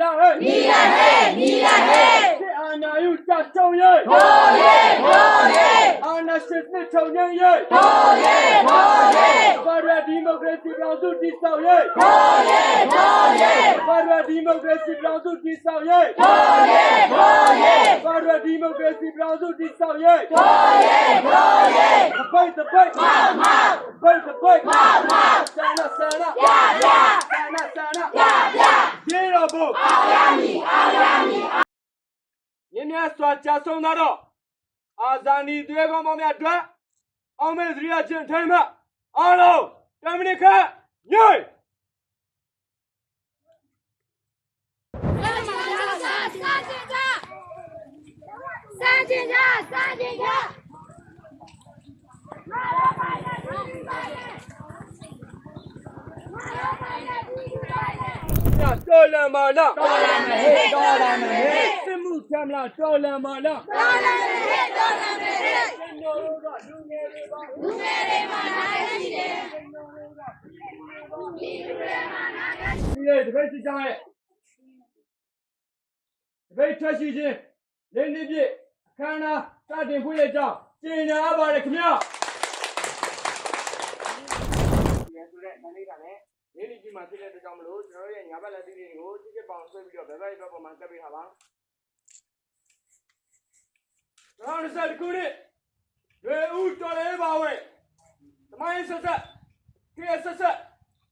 လာဟဲ့နီလာဟဲ့နီလာဟဲ့စစ်အာဏာယူကြချုံရဲ့ဟိုးရဲဟိုးရဲအာဏာရှင်စစ်ချုံငင်းရဲ့ဟိုးရဲဟိုးရဲဘာရဒီမိုကရေစီပြောင်းစုတည်ဆောက်ရဲ့ဟိုးရဲဟိုးရဲဘာရဒီမိုကရေစီပြောင်းစုတည်ဆောက်ရဲ့ဟိုးရဲဟိုးရဲဘာရဒီမိုကရေစီပြောင်းစုတည်ဆောက်ရဲ့ဟိုးရဲဟိုးရဲတပိတ်တပိတ်မောင်မောင်ပိတ်တပိတ်မောင်မောင် ဆန္ဒဆန္ဒ ပြပြ ဆန္ဒဆန္ဒ ပြပြ ရေတော်ဘု အောင်ရမည်အောင်ရမည် မြင်းများစွာ ကြာဆုံးသောတော့အာဇာနည်သွေးကောင်းပေါင်းများအတွက်အောင်မေစရိယချင်းထိုင်မှအားလုံးတမနိခတ်ညွှန် 三斤家，三斤家。 ညတော်လံမာလာ တော်လံမဟေ့တော်လံမဟေ့ စစ် မှုထမ်းလာတော်လံမာလာတော်လံမဟေ့တော်လံမဟေ့ကျွန်တော်တို့ကလူငယ်တွေပါလူငယ်တွေမှာနားရှိတယ်ဒီလေတပည့်စီချရဲ့တပည့်ထွက်ရှိခြင်းလင်းနှစ်ပြည့်အခမ်းအနားစတင်ဖွင့်ရကြောင်းကြေညာအပ်ပါတယ်ခင်ဗျာဒီဆိုတဲ့မနေ့ကလည်းလေးလေးကြီးမှာဖြစ်တဲ့အတွက်ကြောင့်မလို့ကျွန်တော်တို့ရဲ့ညာဘက်လက်သီးတွေကိုချစ်ချစ်ပေါင်ဆွဲပြီးတော့ဘယ်ဘက်ဘက်ပေါ်မှာကပ်ပေးထားပါ 2020ခုနှစ်ရေဦးတော်လေးပါဝဲသမိုင်းဆက်ဆက်ခေတ်ဆက်ဆက်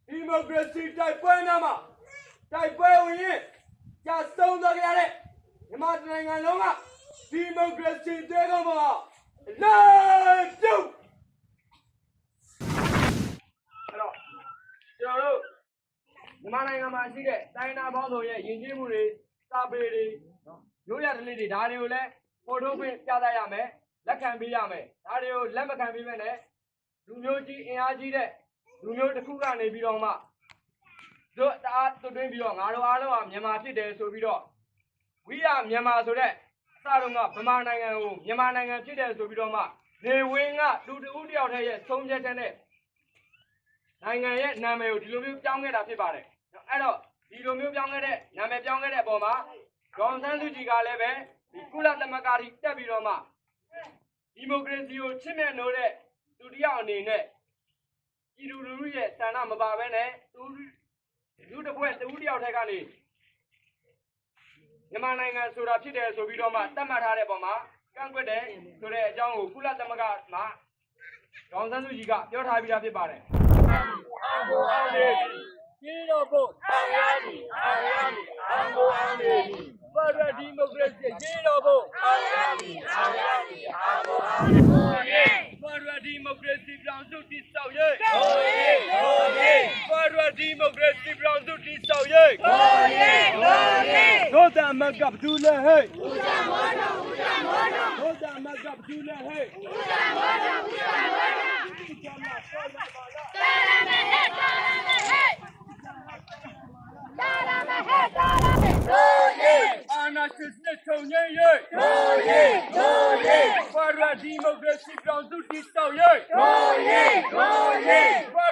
ဒီမိုကရေစီတိုက်ပွဲများမှာတိုက်ပွဲဝင်ရင်ကြာဆုံးသွားကြရတဲ့မြန်မာနိုင်ငံလုံးကဒီမိုကရေစီတဲကောင်းမှာလာပြုတ်အဲ့တော့ကျွန်တော်တို့မြန်မာနိုင်ငံမှာရှိတဲ့တိုင်းနာပေါင်းစုံရဲ့ယဉ်ကျေးမှုတွေစာပေတွေနော်ရိုးရဓလေ့တွေဒါတွေကိုလည်း ဖော်ထုတ်ခွင့်ပြသရမယ်လက်ခံပေးရမယ်ဒါတွေကိုလက်မခံပေးမဲ့နဲ့လူမျိုးကြီးအင်အားကြီးတဲ့လူမျိုးတစ်ခုကနေပြီးတော့မှတို့တအားတွတွင်းပြီးတော့ငါတို့အားလုံးကမြန်မာဖြစ်တယ်ဆိုပြီးတော့ဝိရမြန်မာဆိုတဲ့အစတုန်းကဗမာနိုင်ငံကိုမြန်မာနိုင်ငံဖြစ်တယ်ဆိုပြီးတော့မှနေဝင်းကလူတဦးတယောက်တည်းရဲ့ဆုံးဖြတ်ချက်နဲ့နိုင်ငံရဲ့နာမည်ကိုဒီလိုမျိုးပြောင်းခဲ့တာဖြစ်ပါတယ်။အဲ့တော့ဒီလိုမျိုးပြောင်းခဲ့တဲ့နာမည်ပြောင်းခဲ့တဲ့အပေါ်မှာဒေါန်ဆန်းစုကြည်ကလည်းပဲ ဒီကုလသမဂ္ဂကြီးတက်ပြီးတော့မှဒီမိုကရေစီကိုချစ်မြတ်လို့တဲ့သူတစ်ယောက်အနေနဲ့ပြည်သူလူထုရဲ့ဆန္ဒမပါဘဲနဲ့သူလူတစ်ဖွဲ့တူတစ်ယောက်ထက်ကနေမြန်မာနိုင်ငံဆိုတာဖြစ်တယ်ဆိုပြီးတော့မှတတ်မှတ်ထားတဲ့ပုံမှာကန့်ကွက်တယ်ဆိုတဲ့အကြောင်းကိုကုလသမဂ္ဂမှာဒေါန်ဆန်းစုကြည်ကပြောထားပြီးသားဖြစ်ပါတယ်အောင်ကိုအောင်နေပြီတော်ဖို့အောင်ရပြီအောင်ရပြီအောင်ကိုအောင်နေ ပြီပါရဒီမိုကရေစီကြီးတော်ဖို့အောင်ရပြီအောင်ရပြီအောင်ကိုအောင်နေပြီပါရဒီမိုကရေစီပြောင်းစုတည်ဆောက်ရေးဟိုးရေးဟိုးရေးပါရဒီမိုကရေစီပြောင်းစုတည်ဆောက်ရေးဟိုးရဲဟိုးရဲတို့တမကပ်တူလဲဟဲ့ဦးဇမောတော်ဦးဇမောတော်တို့တမကပ်တူလဲဟဲ့ဦးဇမောတော်ဦးဇမောတော်ကျမဆောလာပါလားတော်လံမဟေ့တော်လံမဟေ့တော်လံမဟေ့တော်လံမဟေ့ဟိုးရဲ အာနာ စစ်စစ်ချုံငင်းရေးဟိုးရဲဟိုးရဲပါရဒီမိုကရေစီပြောင်းစုတည်ဆောက်ရေးဟိုးရဲဟိုးရဲပါရဒီမိုကရေစီပြောင်းစုတည်